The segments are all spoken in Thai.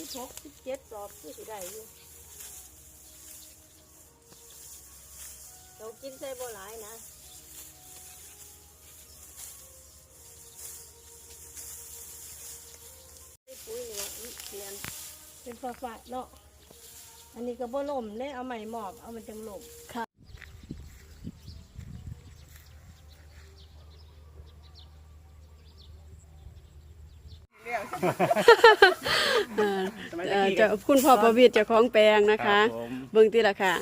สิบหกสิบเจ็ดสอบคือสิได้อยู่เรากินใส่บ่หลายนะไอ้ปุ๋ยนี่ว่าอื้อเปลี่ยนเป็นฝาฝาดเนาะ อันนี้ก็บ่ล่มเนี่ยเอาใหม่หมอบ เอามันจังล่มค่ะเอ่อ เอ่อเจ้าคุณพ่อประวิตรเจ้าของแปลงนะคะครับผมเบิ่งติละค่ะ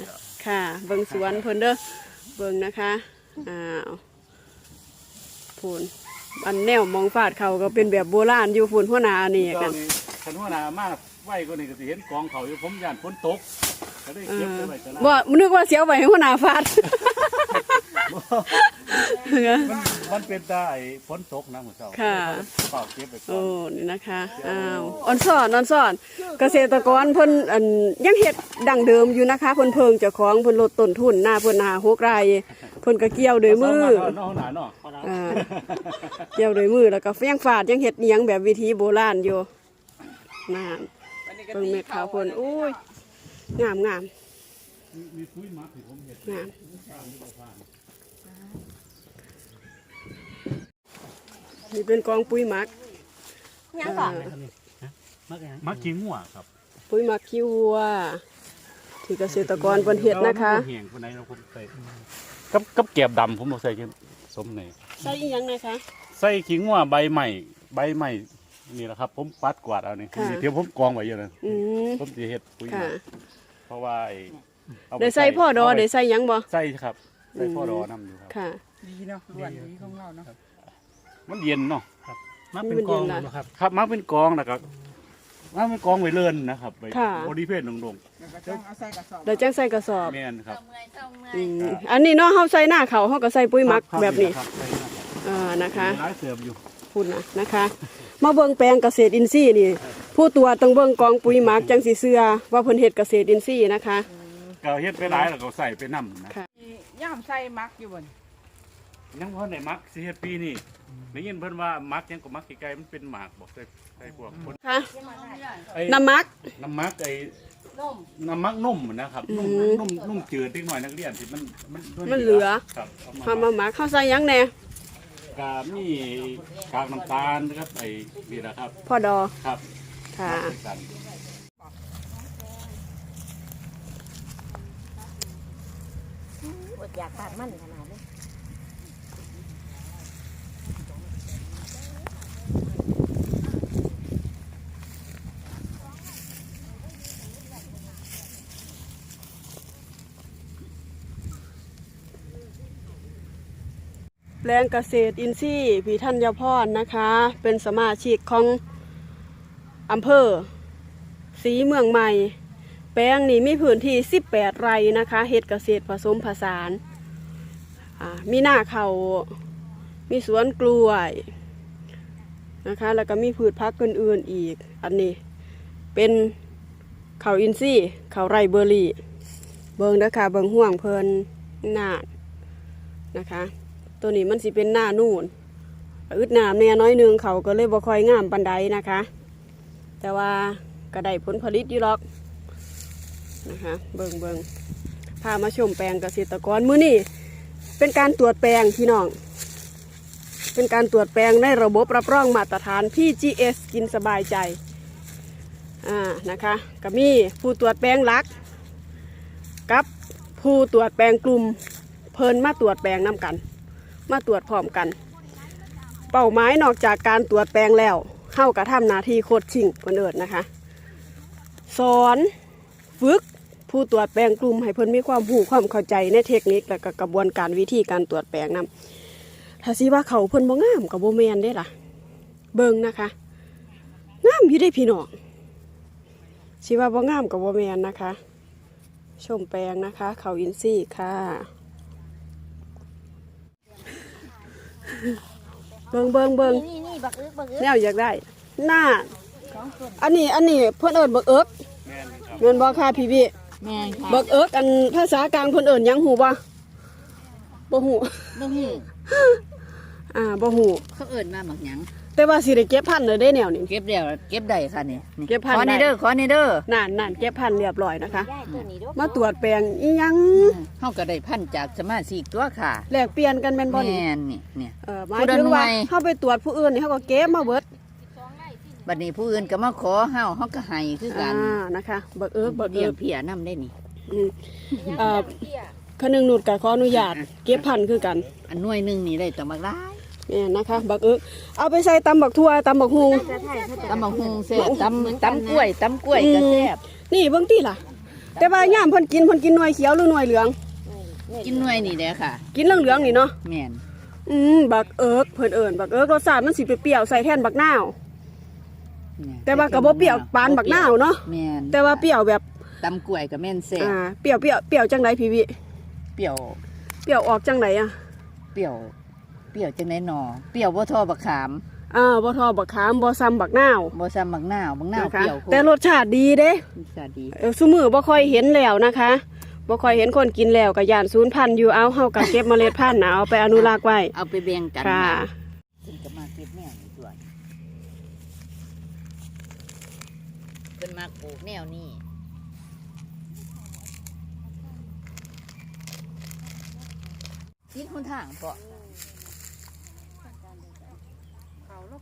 ค่ะ เบิ่งสวนเพิ่นเด้อ เบิ่งนะคะ อ้าวพูนอันแนวมองฟาดเขาก็เป็นแบบโบราณอยู่พูนหัวหน้านี่ตอกันน นี้คันหัวหน้ามากไหวก็นี่ก็สิเห็นกองเขาอยู่ผมย่านฝนตกก็ได้เอเก็บอไว้ไว้ซะนะบ่นึกว่าเสียวไว้ให้หัวหน้าฟาด มันมันเป็นได้ฝนตกนะหมู่เจ้าค่ะ เปล่าเก็บไปก่อโอ้นนี่นะคะอ้าวออนซ่อนออนซ่อน เกษตรกรเพิ่นอันยังเฮ็ดดังเดิมอยู่นะคะเพิ่นเพิงเจ้าของเพิ่นลดต้นทุนหน้าเพิ่นหาหกไร่เพิ่นก็เกี่ยวด้วยมือเาเนาะหนาเนาะอ่าเกี่ยวด้วยมือแล้วก็เฟี้ยงฟาดยังเฮ็ดเนียงแบบวิธีโบราณอยู่นานเบิ่งเม็ดขาวเพิ่นอุ้ยงามงามมีมีปุ๋ยหมักที่ผมเห็นงาม นี่เป็นกองปุ๋ยหมัก ยังก่อนเออมักกินหัวครับปุ๋ยหมักขี้วัว ที่เกษตรกรเพิ่นเฮ็ดนะคะ เหี่ยงคนไหนเราผมใส่กับกับแกบดำผมบ่ใส่สมในใส่อีหยังนะคะ ใส่ขิงหัวใบใหม่ใบใหม่นี่แหละครับ ผมปัดกวาดเอานี่ค่ะ นี่เดี๋ยวผมกองไว้อยู่นั่นอืมผมสิเฮ็ดปุ๋ยหค่ะมักเพราะว่าไอ้เอาปได้ใส่พ่อดอเาปได้ใส่หยังบ่ใส่ครับใส่พ่อดอนำอยู่ครับค่ะดีเนาะล้วนดีของเราเนาะ มันเย็นเนาะมักเป็นกองเหรอครับ ครับมักเป็นกองนะครับมักเป็นกองไว้เลื่อนนะครับไปค่ะ บริเพศลงแล้วก็ต้องเอาใส่กระสอบแล้วจังใส่กระสอบๆแม่นครับ อืมอันนี้เนาะเฮาใส่หน้าเขาเฮาก็ใส่ปุ๋ยหมักครับแบบนี้ครับใส่ครับอ่านะคะ มีหลายเสิร์ฟอยู่พูดนะนะคะ มาเบิ่งแปลงเกษตรอินทรีย์นี่ ผู้ตัวต้องเบิ่งกองปุ๋ยหมักจังสิเชื่อว่าเพิ่นเฮ็ดเกษตรอินทรีย์นะคะ ก็เฮ็ดไปหลายแล้วก็ใส่ไปนํนะ ค่ะ ย่ามใส่มักอยู่บน ยังพอได้มักสิเฮ็ดปีนี้ได้ยินเพิ่นว่ามักยังก็มักไกลๆมันเป็นหมากบอกใส่ใส่พวกคนค่ะไอ้น้ำมัก น้ำมักไอ้ล่มน้ำมักนุ่มนะครับนุ่มอืมนุ่มนุ่มจืดนิดหน่อยนักเรียนที่มันมันมันเหลือครับเอามาเฮามาหมักเฮาใส่หยังแหน่กามีกากน้ำตาลนะครับไอ้นี่นะครับพ่อดอครับค่ะใส่กันอดอยากปากมันขน แปลงเกษตรอินทรีย์พี่ธัญพรนะคะ เป็นสมาชิกของอำเภอศรีเมืองใหม่ แปลงนี้มีพื้นที่ 18 ไร่นะคะเฮ็ดเกษตรผสมผสานมีหน้าเขาวมีสวนกล้วยนะคะแล้วก็มีพืชพักอื่นๆอีก อันนี้เป็นเขาอินทรีย์เขาไรเบอร์รี่ เบิงนะคะเบิงห่วงเพลินน้านะคะ ตัวนี้มันสิเป็นหน้านูนอึดน้ำแน่น้อยนึงเขาก็เลยบ่ค่อยงามปันไดนะคะ แต่ว่าก็ได้ผลผลิตอยู่หรอกนะคะเบิงเบิงพามาชมแปลงเกษตรกรมื้อนี้เป็นการตรวจแปลงพี่น้อง เป็นการตรวจแปลงในระบบรับรองมาตรฐาน PGS กินสบายใจอ่านะคะก็มีผู้ตรวจแปลงลัก กับผู้ตรวจแปลงกลุ่ม เพิ่นมาตรวจแปลงน้กัน มาตรวจพร้อมกัน เป้าหมายนอกจากการตรวจแปลงแล้วเข้ากระทำหนาทีโคดชิงคนเอิดนะคะ สอนฝึกผู้ตรวจแปลงกลุ่มให้เพิ่นมีความรู้ความเข้าใจในเทคนิคและกกระบวนการวิธีการตรวจแปลงนํถ้าสิว่าเขาเพิ่นบ่งามกับบ่แมนได้ล่ะ เบิ่งนะคะงามอยู่ได้พี่น้องสิว่าบ่งามกับบ่แมนนะคะ ชมแปลงนะคะ เขาอินซี่ค่ะ เบิงเบิงเบิงนี่นี่บักอึกบักอึกแนวอยากได้หน้าสองต้นอันนี้อันนี้เพื่อนเอิญบักเอิกแม่นครับเงินบ่ค่ะพี่พี่แม่นค่ะบักเอิกอันภาษากลางเพื่อนเอิญยังหูบ่บ่หูบ่ฮู้อ่าบ่หูเขาเอิ้นว่าหมักหยัง แต่ว่าสิได้เก็บพันธุ์เลยได้แนวนี้ เก็บเดียวเก็บได้ค่ะนี่นี่เก็บพันขอได้ นี่เด้อขอนี่เด้อนั่นนั่นเก็บพันธุ์เรียบร้อยนะคะมาตรวจแปลงอีหยังเฮาก็ได้พันจากสมาชิกตัวค่ะแลกเปลี่ยนกันแม่นบ่นี่แม่นนี่เนี่ย เออหมายผู้ใดถึงว่าหน่วย เฮาไปตรวจผู้อื่นนี่เฮาก็เก็บมาเบิดบัดนี้ผู้อื่นก็มาขอเฮาเฮาก็ให้คือกัอ่านนะคะ เบิกเอิกเบิกเลี้เอิยงกเพียนํได้นี่ อืมเอ่อคนึงหนุดก็ขออนุญาตเก็บพันธุ์คือกัน อันหน่วยหนึงนี่ได้ตั้งบักหลาย แม่นนะคะ บักเอิกเอาไปใส่ตำบักทั่วตำบักฮุงตำบักหุ่งแซ่บตำตำกล้วยตำกล้วยก็แซ่บนี่เบิ่งติล่ะ แต่ว่ายามเพิ่นกินเพิ่นกินหน่วยเขียวหรือหน่วยเหลือง กินหน่วยนี่แหละค่ะ กินเหลืองๆนี่เนาะแม่นอืมบักเอิกเพิ่นเอิ้นบักเอิกรสชาติมันสิเปรี้ยวๆใส่แทนบักนาวเนี่ยแต่ว่าก็บ่เปรี้ยวปานบักนาวเนาะแม่นแต่ว่าเปรี้ยวแบบตำกล้วยก็แม่นแซ่บอ่าเปรี้ยวเปรี้ยวเปรี้ยวจังไดพี่วิเปรี้ยวเปรี้ยวออกจังไดอะเปรี้ยว เปรี้ยวจังได๋หนอเปรี้ยวบ่เทอบักขามอ่าบ่ทอบักขามบ่ซ้ำบักนาวบ่ซ้ำบักนาวบักนาวนะคะเปรี้ยวโคแต่รสชาติดีเด้สวัสดีเออซุมือบ่ค่อยเห็นแล้วนะคะบ่ค่อยเห็นคนกินแล้วก็ย่านศูนย์พันธุ์อยู่เอาเฮาก็เก็บเมล็ดพันธุ์น่ะเอาไปอนุรักษ์ไว้เอาไปแบ่งกันค่ะซึ่งก็มาเก็บแนวนี้ด้วยเพิ่นมาปลูกแนวนี้คิดคนทางเปาะ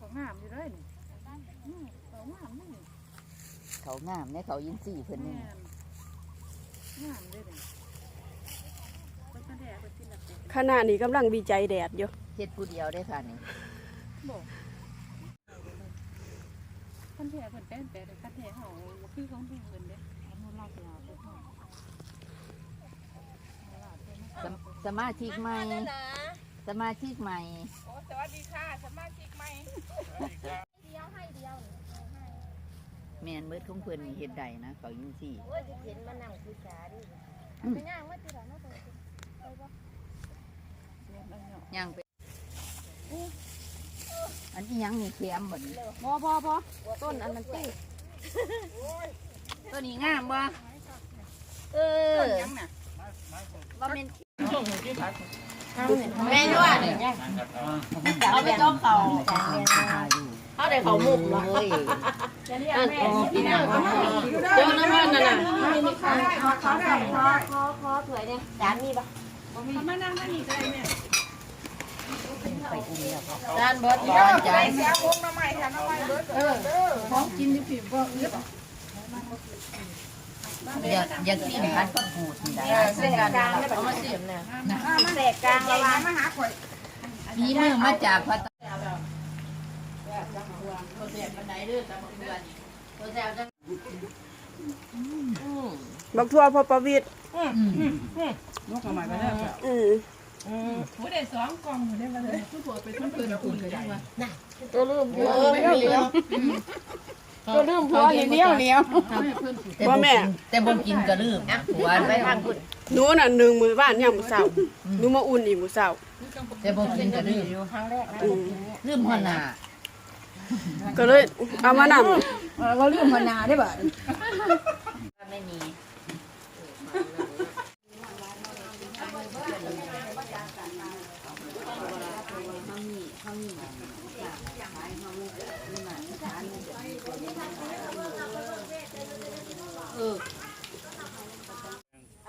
เขางามอยู่เลยนี่อืมเขางามนี่เขางามในเขายินสี่เพิ่นนี่แม่นงามเลยนี่เพิ่นก็แดดเพิ่นกินแบบนี้ขณะนี้กำลังวิจัยแดดอยู่เฮ็ดผู้เดียวได้อค่ะนี่บอกคันแท้เพิ่นแป้นแต่คันแท้เฮาบ่คือของเพิ่นเพิ่นเด้อนุรักษ์ลาวเพิ่นเฮาสมสมาชิกใหม่ สมาชิกใหม่สวัสดีค่ะสมาชิกใหม่แม่นเบิดของเพิ่นนี่เฮ็ดได้นะเขายินสี่ย่างไปอันนี้ยังมีเค็มบ่นี่พอพอพอต้นอันมันตื้อตัวนี้งามบ่เออยังน่ะบ่แม่น แม่ด้วยเอาไปจ้องเขาเขาได้เขาหมุกเหรอเอ้ยอันอ๋อพี่น้าเจ้าน้ำมันน่ะน่ะคอคอถวยเนี่ยจานมีปะมานั่งนั่งนี่ได้แม่ยจานเบิร์ดจานจานเสียพวงน้ำใหม่แถมน้ำใหม่เบิร์ดเออของกินอยู่ผิวบ่เรียบ อยากอยากกินพัดผักกูดนี่ได้เส้นกลางเอามาเสียมเนี่ยแตกกลางใหญ่นะมาหาข่อยมีมือมาจากพัดบักทั่วพอประวิตรนกใหม่ไปแล้วอืมผู้ได้สองกล่องได้มาเลยผู้ผัวไปทุ่มเพิ่นคุณก็ได้ว่าตัวลืมตัวลืมเลี้ย วตัวลืมพอเลี้ยวเลี้ยวแต่บ่กินแต่บ่กินก็ลืมหัวไปทางคุณหนูน่ะหนึ่งมื้อบ้านยามมื้อเช้าหนูมาอุ่นอีกมื้อเช้าแต่บ่กินก็ลืมครั้งแรกนะอืมลืมหัวหน้าก็เลยเอามานำ เราลืมมนาได้บ่ ไม่มี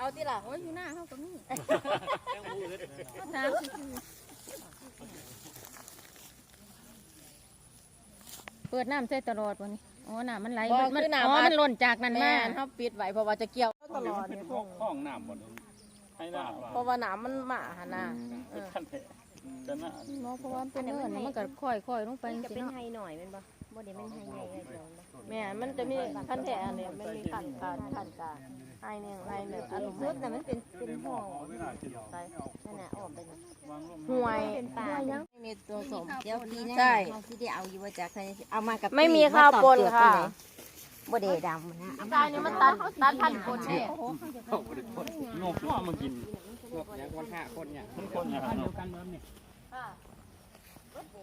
เอาที่หลังไว้อยู่หน้าเขาตรงนี้เปิดน้ำใส่ตลอดวันนี้อ๋อน้ำมันไหลมันอ๋อมันหล่นจากนั่นมาเขาปิดไว้เพราะว่าจะเกี่ยวตลอดเนี่ยห้องน้ำบ่นี่ให้น้ำว่าเพราะว่าน้ำมันหมาหนนะเป็นขั้นแท้จะน่าเนาะเพราะว่ามันเป็นเอิญมันก็ค่อยๆลงไปจจะริเป็งนๆไฮเนาะหน่อยแมันบ่บ่ได้เป็นไฮใหญ่ไฮเดียวนะแม่มันจะมีขั้นแท้อันเนี้ยมันมีขั้นการขั้นการ ไอเนี่ยไอแบบอารมณ์สุดแต่ะมันเป็นเป็นห่อใส่นั่นน่ะออกไปน่ะห่วยเป็นปลายังไม่มีตัวสมเดี๋ยวปีหน้าใช่เขาสิได้เอาอยู่ว่าจากใครเอามากับไม่มีข้าวปนค่ะบ่ได้ดำนะเอาตายนี่มันตัดตัดพันธุ์คนเนี่ยงกว่ามากินงกอย่างคนห้าคนเนี่ยคนคนอย่างเดียวกันเมืองนี่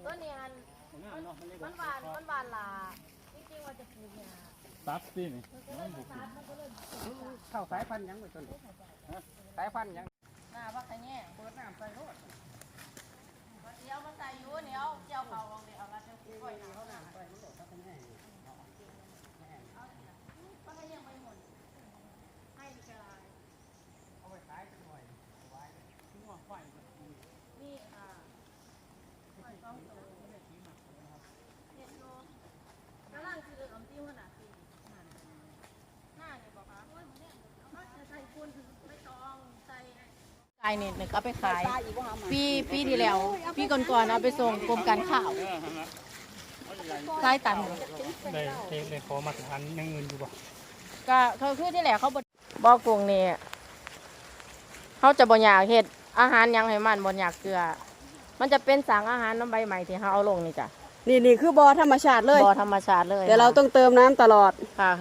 ต้นนี้มันมันหวานมันหวานลาจริงๆว่าจะปลูกเนี่ย ตัดสินี่เข้าสายพันธุ์ยังไปต้นสายพันธุ์ยัง หน้าพักไข่แง่เปิดน้ำใส่รถ เดี๋ยวมาใส่อยู่เหนียวเจียวเผาลงเดี๋ยวเอาละเดี๋ยว ขายเนี่ยนึกเอาไปขาย ปีปีที่แล้ว ปีก่อนๆเอาไปส่งกรมการข้าวขายตันได้ได้ได้ขอมาตรฐานอยังเงินอยู่บ่ก็เขาคือที่แหละเขาบ่บอกกรุงนี่เขาจะบ่อยากเฮ็ดอาหารหยังให้มันบ่อยากเกลือ มันจะเป็นสางอาหารน้ำใบใหม่ที่เขาเอาลงนี่จ้ะนี่นี่คือบอธรรมชาติเลยบ่ธรรมชาติเลยแต่เราต้องเติมน้ำตลอดค่ะ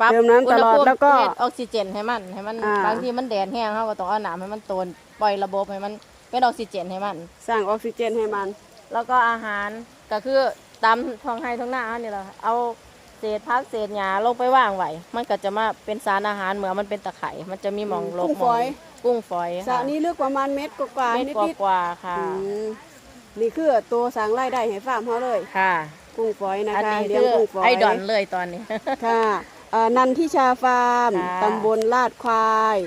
ปรับเติมน้ำตลอดณหภูมิแล้วก็เฮ็ดออกซิเจนให้มันให้มันอ่า บางทีมันแดดแห้งเขาก็ต้องเอาน้ำให้มันโตนปล่อยระบบให้มันเป็นออกซิเจนให้มัน สร้างออกซิเจนให้มัน แล้วก็อาหารก็คือตามท้องไร่ท้องนาเนี่ยแหละเอาเศษพักเศษหญ้าลงไปว่างไว้มันก็จะมาเป็นสารอาหารเหมือนมันเป็นตะไคร่มันจะมีหมองลบกุ้งหมฝอองยกุ้งฝอยสระค่ะนี้ลึกประมาณเม็ดกว่าๆเม็ดนิกว่าดกว่าๆๆค่ะ อืมนี่คือตัวสร้างรายได้ให้ฟาร์มเขาเลย ค่ะ กุ้งฝอยนะอันคะนี้เลี้ยงคือกุ้งฝอยไอดอนเลยตอนนี้ ค่ะ เอ่อนันทิชาฟาร์มค่ะ ตำบลลาดควาย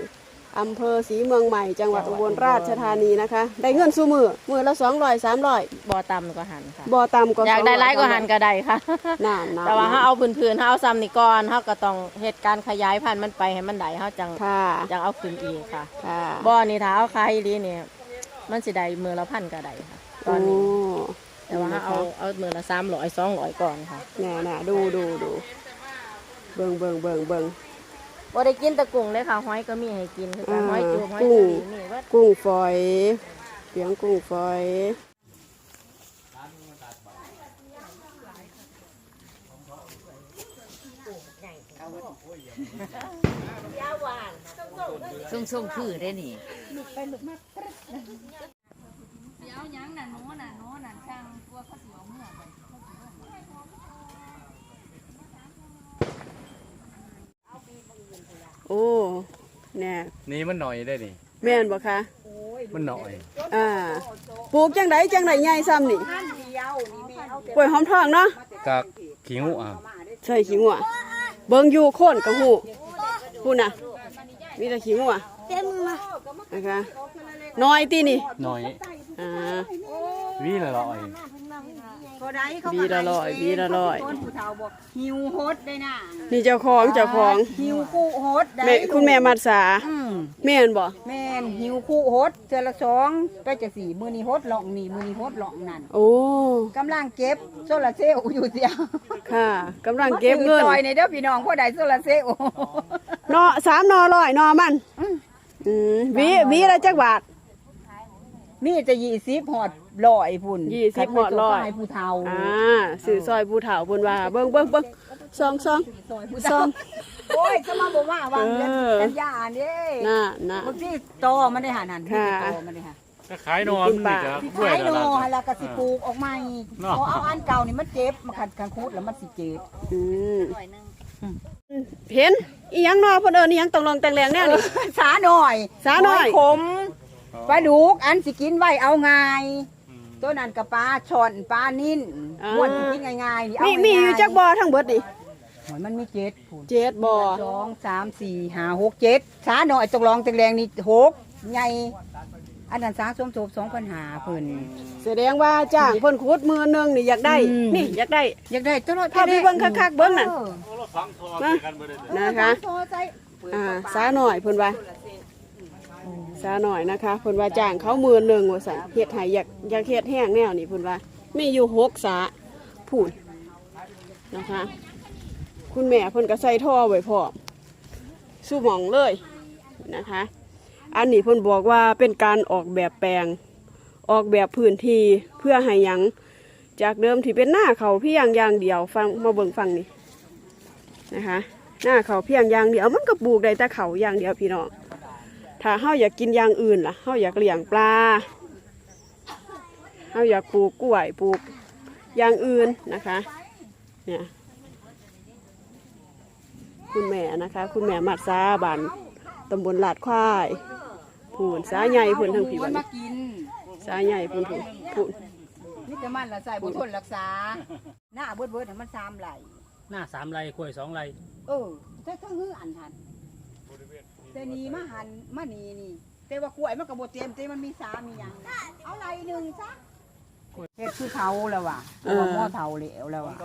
อำเภอศรีเมืองใหม่ จังหวัดอุบลราชธานีนะคะ ได้เงินสู้มือมือละสองร้อยสามร้อยบ่อต่ำก็หันค่ะบ่ต่ำกว่าอยากได้ไล่ก็หันก็ได้ค่ะนานๆแต่ว่าถ้าเอาพื้นๆถ้าเอาซ้ำนี่ก่อนเขาก็ต้องเหตุการณ์ขยายพันธุ์มันไปให้มันได้เขาจังค่ะจังเอาขึ้นอีกค่ะค่ะบ่อนี่ถ้าเอาขายดีเนี่ยมันสิได้มือละพันก็ได้ค่ะ ตอนนี้ โแต่ว่าถ้าเอาเอามือละสามร้อยสองร้อยก่อนค่ะแน่น่ะดูดูดู เบิ่งเบิ่งเบิ่งเบิ่ง บ่ได้กินแตะกุ้งเลยค่ะหอยก็มีให้กินคือกันอ่าหอยจูบหอยกุ้จูงบมีเบิดกุ้งฝอยเลี้ยงกุ้งฝอย ส่งส่งคือได้นี่ เดี๋ยวยังน่ะโน้น่ะโน้น่ะช่างตัวเขาสิเอาเมื่อไป โอ้แน่นี่มันหน่อยได้นี่แม่นบ่คะมันหน่อยอ่าปลูกจังไดจังไดใหญ่ซ้ำนี่กล้วยหอมทองเนาะกากขิงอะใช่ขี้งัวเบิ่งอยู่โคนกับหูพูดน่ะ มีแต่ขี้งัวนะคะน้อยตีนี่หน่อยอ่าวีละร้อย บีละร้อยบีละร้อยต้นผู้เฒ่าบอกหิวโฮดได้น่ะนี่เจ้าของเจ้าของหิวคู่โฮดได้แม่คุณแม่มัดสาอืมแม่นบ่แม่นหิวคู่โฮดเจอละสองไปจะสี่มือนี้โฮดหลองนี่มือนี้โฮดหลองนั่นโอ้กำลังเก็บโซลาร์เซลล์อยู่เดียวค่ะกำลังเก็บเงินมาซื้อจอยในเด้อพี่น้องผู้ใดโซลาร์เซลล์นอสามนอร้อยนอมันอืมหวีหวีละจักบาท มีจะยี่สิบหอดลอยพุ่นยี่สิบหอดร้อยให้ผู้เฒ่าอ่าสื่อซอยผู้เฒ่าเพิ่นว่าเบิ่งเบิ่งเบิ่งซองซอง ซอยผู้ซเฒ่าองโอ้ยจะมาบอกว่าวางเดือนเออ กันยาเด้น่ะน่ะ บางทีตอมันได้หานั่นค่ะตอมันได้หาก็ขายนอนนี่ก็ด้วยขายละโนละแล้วก็สิปลูกออกมาอีกเนาะ พอเอาอันเก่านี่มันเจ็บมาขัดกันคูดแล้วมันสิเจ็บอืมเห็นอีหยังนอเพิ่นเอิ้นอีหยังตองลองแต่งแรงแนวนี่ สาหน่อยสาหน่อย ขม ปลาดุกอันสิกินไว้เอาง่ายตัวนั้นกับปลาช่อนปลานิ่นอ่าม้วนสิกินง่ายๆนี่เอามีง่ายๆมีอยู่จักบ่อทั้งเบิดนี่โอ้ยมันมีเจ็ดพูนเจ็ดบ่อสองสามสี่ห้าหกเจ็ดสาหน่อยตกลองแตงแรงนี่หกใหญ่อันนั้นสาสมทบสองปัญหาเพิ่น แสดงว่าจ้างเพิ่นขุดมือหนึงนี่อยากได้ อืม นี่อยากได้ อยากได้ตลอดพาไปเบิ่งคักๆเบิ่งนั่นออฟังทอกันบ่ได้นะคะโทรใจอ่าสาหน่อยเพิ่นว่า สาหน่อยนะคะเพิ่นว่าจ้างเขามือหนึ่งว่าซั่นเฮ็ดให้อยากอยากเฮ็ดแห้งแนวนี่เพิ่นว่ามีอยู่หกสาพูนนะคะ คุณแม่เพิ่นก็ใส่ท่อไว้พร้อมสู้หมองเลยนะคะ อันนี้เพิ่นบอกว่าเป็นการออกแบบแปลงออกแบบพื้นที่เพื่อให้ยังจากเดิมที่เป็นหน้าเขาเพียงอย่างเดียวฟังมาเบิ่งฟังนี่นะคะ หน้าเขาเพียงอย่างเดียวมันก็ปลูกได้แต่เขาอย่างเดียวพี่น้อง ถ้าเฮาอยากกินอย่างอื่นล่ะเฮาอยากเลี้ยงปลาเฮาอยากปลูกกล้วยปลูกอย่างอื่นนะคะ เนี่ยคุณแม่นะคะ คุณแม่มัดซาบันตำบลลาดควายผูนสาใหญ่เพิ่นทั้งผีมัวันนมากินสาใหญ่เพิ่นผูนผูนนี่แต่มันละใส่บุทนรักษา หน้าเบิดเบิดให้มันสามไหลหน้าสามไรกล้วยสองไรเออแต่ทั้งหื้ออันทัน แต่นี่มาหันมานี่นี่ แต่ว่ากล้วยมันก็บ่เต็มแต่มันมีสามีหยังนะเอาไหลหนึ่งซะเฮ็ดคือเทาแล้วว่ะเพราะว่าหม้อเทาแล้วแล้วว่ะ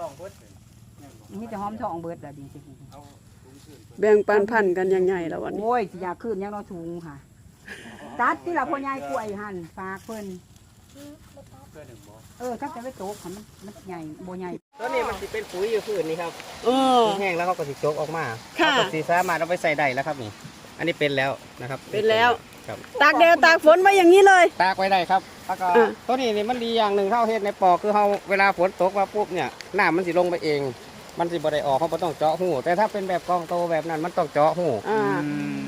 นี่จะหอมทองเบิดแล้วดีสิแบ่งปันพันกันยังไงแล้ววันนี้ โอ้ยสิอยากขึ้นยังเราถุงค่ะ ตัดที่เราพ่อใหญ่กล้วยหั่นฝากเพิ่นเออถ้าจะไปโตกค่ะมันมันใหญ่บ่ใหญ่ ตัวนี้มันสิเป็นปุ๋ยอยู่พืชนี่ครับเออ แห้งแล้วเขาก็สิโจกออกมาค่ะ เขาก็สิสามารถเอาไปใส่ได้แล้วครับนี่ อันนี้เป็นแล้วนะครับเป็นแล้ว ครับ ตากแดดตากฝนไว้อย่างนี้เลย ตากไว้ได้ครับแล้วก็อะ ตัวนี้นี่มันดีอย่างหนึ่งเท่าเฮ็ดในปอกคือเฮาเวลาฝนตกมาปุ๊บเนี่ยน้ำมันสิลงไปเอง มันสิบ่ได้ออกเขาบ่ต้องเจาะหูแต่ถ้าเป็นแบบกองโตแบบนั้นมันต้องเจาะหูอ่า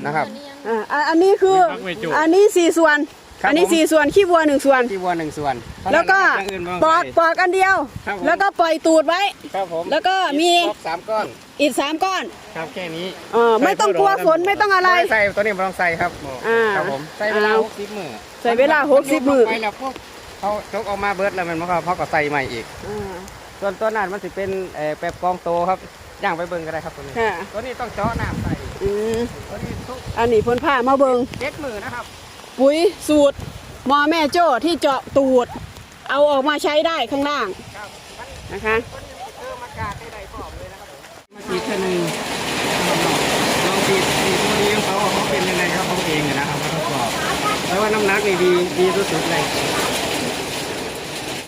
นะครับ อ่าอะอันนี้คือ พักไว้จุ อันนี้สี่ส่วน ครับอันนี้ผมสี่ส่วนขี้วัวหนึ่งส่วนที่วัวหนึ่งส่วนเท่านั้นแล้วก็นะครับอย่างอื่นบ่ต้งปอกใส่ ปอกอันเดียว ครับผม แล้วก็ปล่อยตูดไว้ ครับผมแล้วก็มีปอกสามก้อนอีกสามก้อนครับแค่นี้เออไม่ต้องกลัวฝนไม่ต้องอะไรม่ใส่ตัวนี้ไม่ต้องใส่ครับอ่าครับผมใส่เวลาเอา หกสิบมื้อใส่เวลาหกสิบมื้อไปแล้วพวกเขาจกออกมาเบิดแล้วมันมันก็เขาก็ใส่ใหม่อีก อ่าส่วนตัวนั้นมันสิเป็นเอ่อแบบกองโตครับย่างไปเบิ่งก็ได้ครับตัวนี้ค่ะตัวนี้ต้องเจาะน้ำใส่อืมตัวนี้ทุกอันนี้เพ่นผ้ามาเบิงเจ็ดมือนะครับ ปุ๋ยสูตรมอแม่โจ้ที่เจาะตูด เอาออกมาใช้ได้ข้างล่างนะคะตัวนี้เติมอากาได้ได้พร้อมเลยนะครับผมมาฉีดแค่หนึ่งลองฉีดฉีดตัวนี้เขาเขาเป็นยังไงครับเขาเองอะนะครับเขาทดสอบแล้วว่าน้ำหนักนี่ดีดีที่สุดเลย